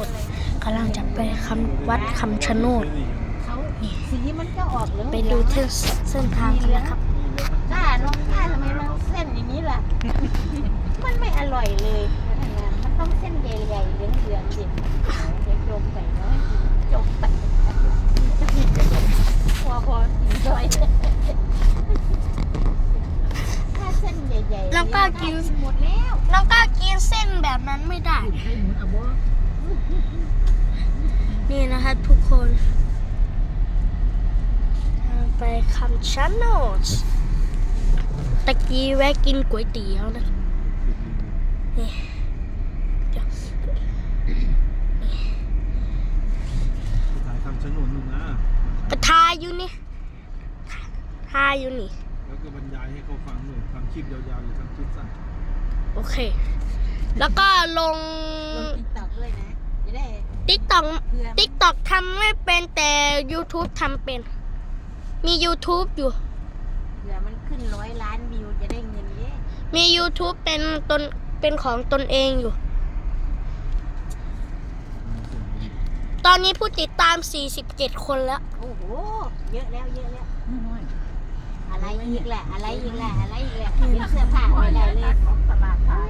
คนกำลังจะไปคำวัดคำชะโนดเขาสีมันก็ออกเหลืองไปดูเส้นเส้นทางกันนะครับจ้าน้องจ้าทำไมมันเส้นอย่างนี้ล่ะ มันไม่อร่อยเลยมันต้องเส้นใหญ่ๆเหลืองๆดิเดี๋ยวจมไปเนาะจมไปพอพอกินด้วยถ้าเส้นใหญ่ๆแล้วก็กินหมดแล้วน้องก็กินเส้นแบบนั้นไม่ได้ นี่นะคะทุกคนทางไปคำชะโนดตะกี้แวะกินก๋วยเตี๋ยวนะนี่เดี๋ยวถ่ายคำชะโนดนู่นนะกระทาอยู่นี่ทาอยู่นี่ แล้วก็บรรยายให้เขาฟังหน่อยทำคลิปยาวๆหรือทำคลิปสั้น โอเค แล้วก็ลงลงติ๊กต็อกด้วยนะ จะได้ติ๊กต็อกเพื่อติ๊กต็อกทำไม่เป็นแต่ YouTube ทำเป็น มี YouTube อยู่ เผื่อมันขึ้นร้อยล้านวิวจะได้เงินเยอะมี YouTube เป็นตนเป็นของตนเองอยู่ ตอนนี้ผู้ติดตาม 47 คนแล้ว โอ้โห เยอะแล้วเยอะแล้วอะไรอีกแหละอะไรอีกแหละอะไรอีกแหละเห็นเสื้อผ้าไม่ได้เลยตลาดขาย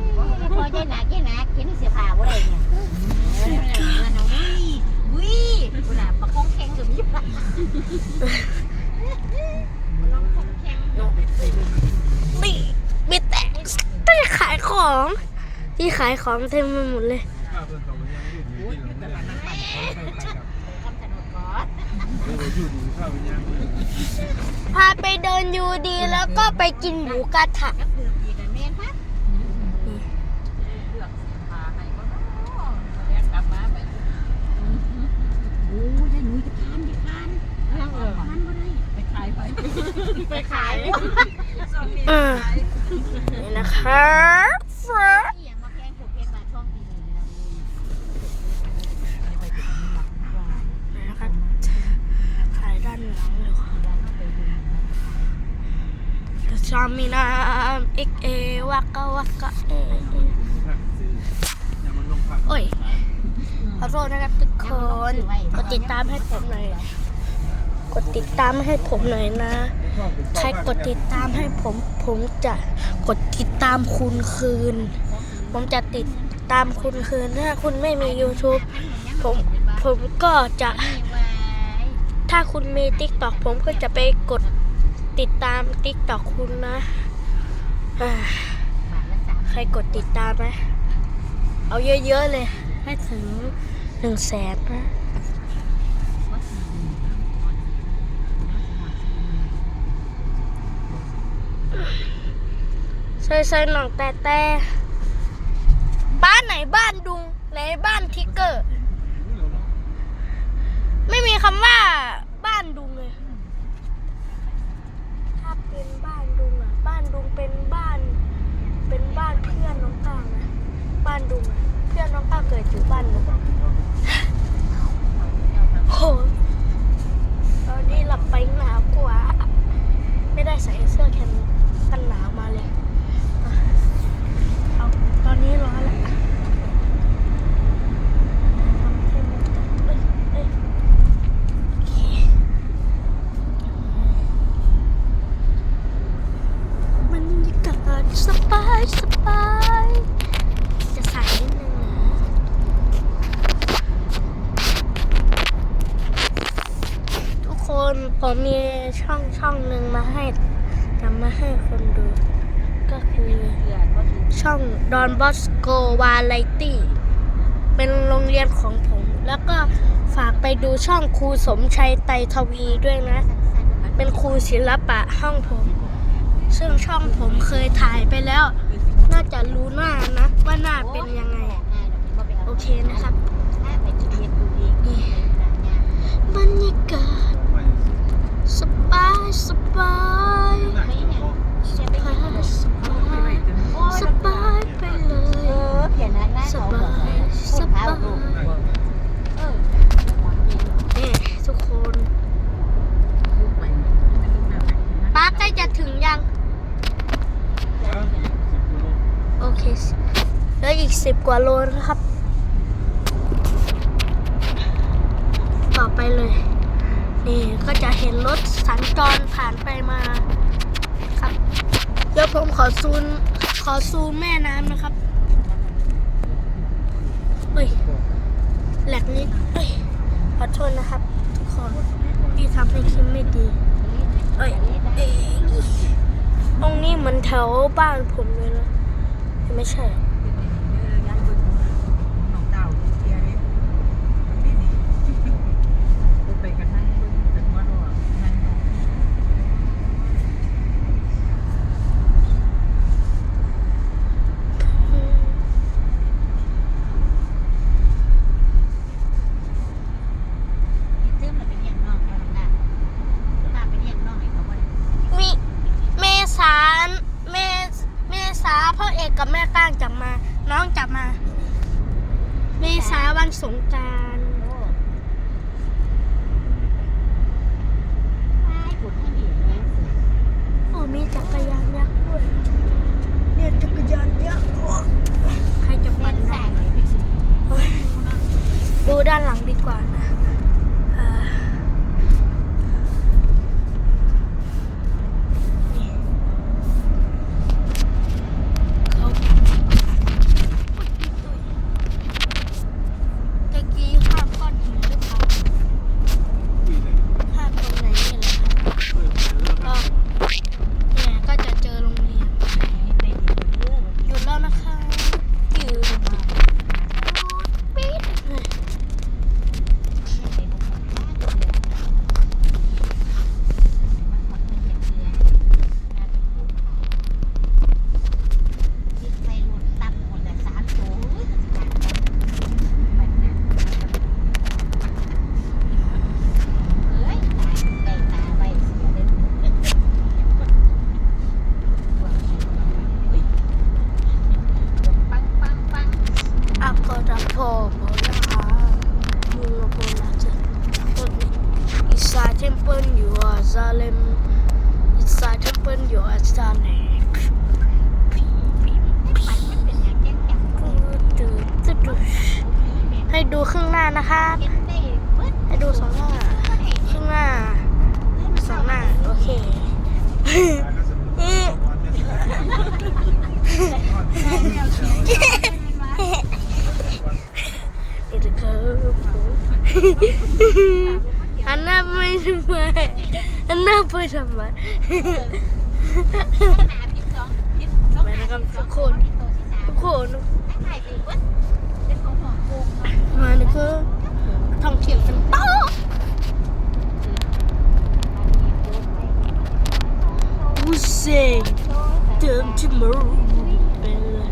พอใจหนักใจหนักเห็นเสื้อผ้าว่าไรเนี่ยเออนั่นน่ะวิ่งวิ่งคุณน่ะประคองแข็งกับยี่ห้อลองคงแข็ง นี่มีแต่ที่ขายของ ที่ขายของเต็มไปหมดเลยข้าวเพื่อนเขาไปยังยืดอยู่ที่เราไม่ได้ไปไปกับคำสนุกก่อนเออยืดอยู่ข้าวไปยังพาไปเดินยูดีแล้วก็ไปกินหมูกระทะก็คือปีกันเมนฮ ชามินาเอกเอวักกะวักกะเอเอผักซื้อยังมันลงผักโอ้ยขอโทษนะครับทุกคน กดติดตามให้ผมหน่อย กดติดตามให้ผมหน่อยนะ ใครกดติดตามให้ผม ผมจะกดติดตามคุณคืน ผมจะติดตามคุณคืน ถ้าคุณไม่มี YouTube ผม ผมก็จะ ถ้าคุณมี TikTok ผมก็จะไปกด ติดตาม TikTok คุณนะใครกดติดตามไหมเอาเยอะๆเลย ให้ถึงหนึ่งแสนนะใส่ใส่หนังแต่แต่บ้านไหนบ้านดุงไหนบ้านทิกเกอร์ ไม่มีคำว่าบ้านดุงเลย ถ้าเป็นบ้านดุงอะ บ้านดุงเป็นบ้าน เป็นบ้านเพื่อนน้องก้างนะ บ้านดุงอะ เพื่อนน้องก้างเกิดอยู่บ้านดุงโหตอนนี้หลับไปหนาวกว่า ไม่ได้ใส่เสื้อแขนกันหนาวมาเลยอะเอาตอนนี้ร้อนแล้วทำให้มันตกเอ้ยเอ้ยโอเคบรรยากาศสบายสบายจะใส่นิดนึงนะ ทุกคนผมมีช่องช่องหนึ่งมาให้นำมาให้ คนดู ก็คือช่องดอนบอสโกวาไลตี้เป็นโรงเรียนของผม แล้วก็ฝากไปดูช่องครูสมชัยไตทวีด้วยนะ เป็นครูศิลปะห้องผม ซึ่งช่องผมเคยถ่ายไปแล้ว น่าจะรู้หน้านะ ว่าหน้าเป็นยังไง โอเคนะครับ แล้วอีกสิบกว่าโลนะครับ ต่อไปเลย นี่ก็จะเห็นรถสัญจรผ่านไปมาครับเดี๋ยวผมขอซูมขอซูมแม่น้ำนะครับเฮ้ยแหลกนิดเฮ้ยขอโทษนะครับทุกคนที่ทำให้คลิปไม่ดีเฮ้ยตรงนี้เหมือนแถวบ้านผมเลยนะไม่ใช่ ดูสองหน้าข้างหน้าสองหน้า โอเคนี่นะครับอันน้าไม่ทำไมอันน้าไปทำไม ทุกคนมานี่ก็ท่องเที่ยวกันต่อผู้เสกเดิมที่มือเป็นเลย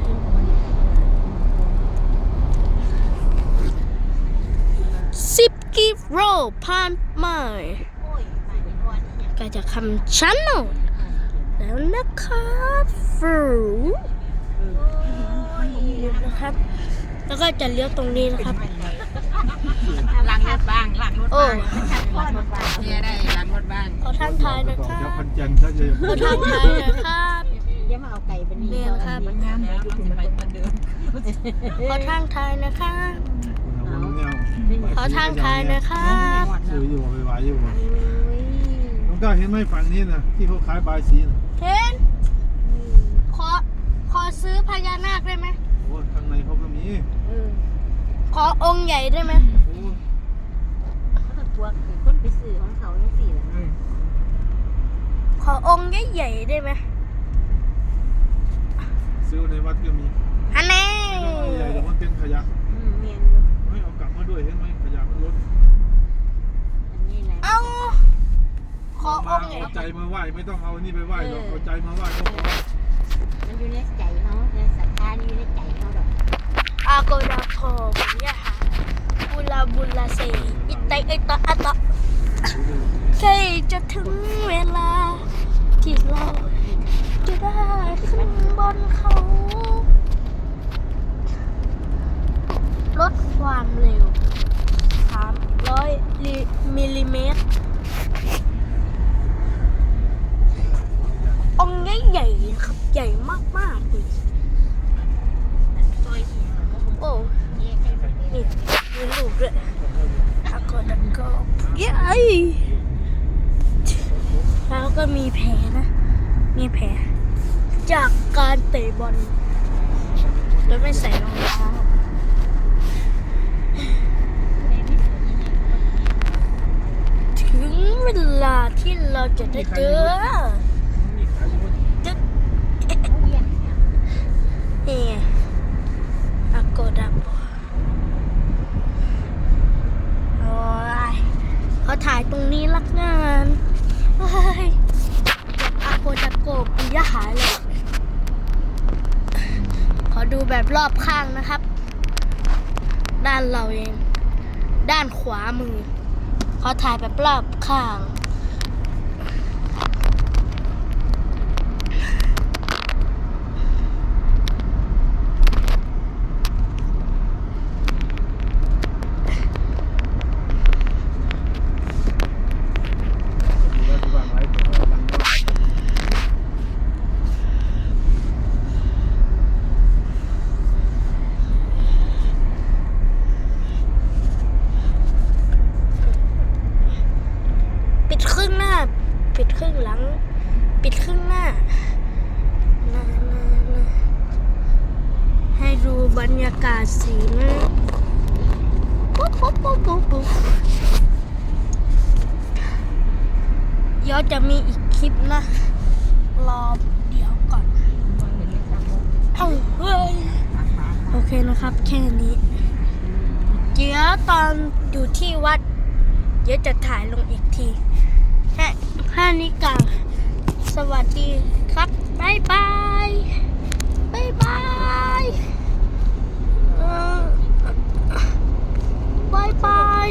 สิบ กิโลผ่านมาก็จะคำชั้นนนแล้วนะครับฟูนะครับ แล้วก็จะเลี้ยวตรงนี้นะครับหล้างรถบ้างหล้างรถบ้างเนี่ยได้หล้างรถบ้างขอท่านทายนะครับขอท่านทายนะครับอย่ามาเอาไก่ไปนี่นี่นะครับขอท่านทายนะครับ ขอทานทายนะครับซื้ออยู่ไปไหวอยู่น้องก้าเห็นไหมฝั่งนี้นะที่เขาขายบายสีนะเห็น ขอ ขอซื้อพญานาคได้ไหมโอ้ข้างในเขาก็มีขอองค์ใหญ่ได้ไหมโอ้คนไปซื้อของเขาจังซี่ล่ะขอองค์ใหญ่ๆได้ไหมซื้อในวัดก็มีอันนี้ใหญ่แต่มันเป็นขยะอืมเมียนอยู่ ม่เอากลับมาด้วยเห็นไหมขยะมันลดอันนี้แหละเอาขอมาองค์ใหญ่เอาใจมาไหว้ไม่ต้องเอานี่ไปไหว้หรอกเอาใจมาไหว้ก็พอมันอยู่ในใจเขาในศรัทธานี่อยู่ในใจเขาดอกอาโกดาโพบุญญาหาบุลาบุลาเซอิตไตไอตะอะตะใกล้จะถึงเวลา ที่เราจะได้ขึ้นบนเขา ลดความเร็ว 300มิลลิเมตร องค์ใหญ่ๆครับ ใหญ่มากๆเลยซอยเสียโอ้เย่นี่มีลูกด้วยอากดังก็ใหญ่ก็มีแผลนะ มีแผล จากการเตะบอลโดยไม่ใส่รองเท้า ถึง เวลาที่เราจะได้เจอจึ๊กนี่ไงอาโกดาบโอ้ยเขาถ่ายตรงนี้ลักงานเฮ้ยอาโกดาโกปิยะหายเลยขอดูแบบรอบข้างนะครับ ด้านเราเอง ด้านขวามือ เขาถ่ายแบบรอบข้าง อยู่แล้วที่บ้านไว้ผมกำลังนอน ปิดครึ่งหน้า ปิดครึ่งหลัง ปิดครึ่งหน้านานานาให้ดูบรรยากาศสีนะปุ๊บปุ๊บปุ๊บปุ๊บปุ๊บเดี๋ยวจะมีอีกคลิปนะ รอเดี๋ยวก่อน เอ้าเฮ้ย โอเคนะครับ แค่นี้ เดี๋ยวตอนอยู่ที่วัด เดี๋ยวจะถ่ายลงอีกทีแค่ ห้านิกา สวัสดีครับบายบายบายบายบายบาย